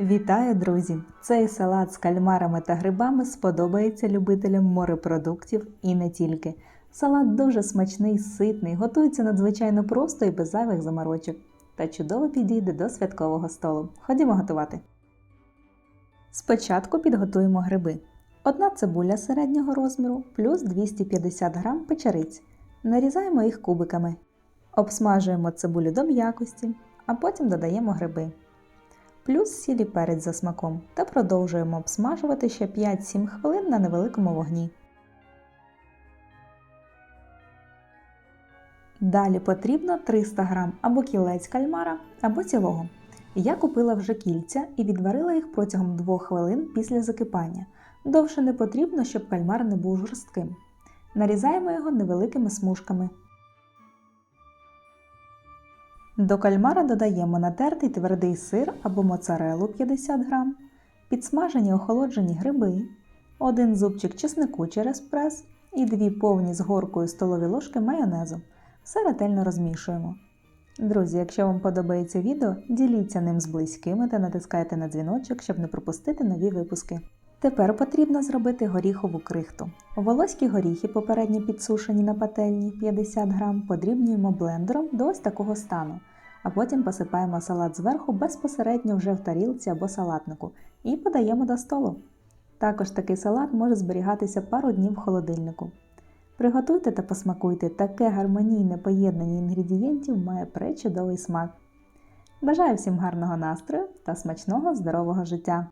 Вітаю, друзі! Цей салат з кальмарами та грибами сподобається любителям морепродуктів і не тільки. Салат дуже смачний, ситний, готується надзвичайно просто і без зайвих заморочок. Та чудово підійде до святкового столу. Ходімо готувати. Спочатку підготуємо гриби. Одна цибуля середнього розміру плюс 250 г печериць. Нарізаємо їх кубиками. Обсмажуємо цибулю до м'якості, а потім додаємо гриби плюс сіль і перець за смаком та продовжуємо обсмажувати ще 5-7 хвилин на невеликому вогні. Далі потрібно 300 г або кілець кальмара, або цілого. Я купила вже кільця і відварила їх протягом 2 хвилин після закипання. Довше не потрібно, щоб кальмар не був жорстким. Нарізаємо його невеликими смужками. До кальмара додаємо натертий твердий сир або моцарелу 50 г, підсмажені охолоджені гриби, один зубчик чеснику через прес і дві повні з горкою столові ложки майонезу. Все ретельно розмішуємо. Друзі, якщо вам подобається відео, діліться ним з близькими та натискайте на дзвіночок, щоб не пропустити нові випуски. Тепер потрібно зробити горіхову крихту. Волоські горіхи, попередньо підсушені на пательні 50 г, подрібнюємо блендером до ось такого стану, а потім посипаємо салат зверху безпосередньо вже в тарілці або салатнику і подаємо до столу. Також такий салат може зберігатися пару днів в холодильнику. Приготуйте та посмакуйте, таке гармонійне поєднання інгредієнтів має пречудовий смак. Бажаю всім гарного настрою та смачного здорового життя!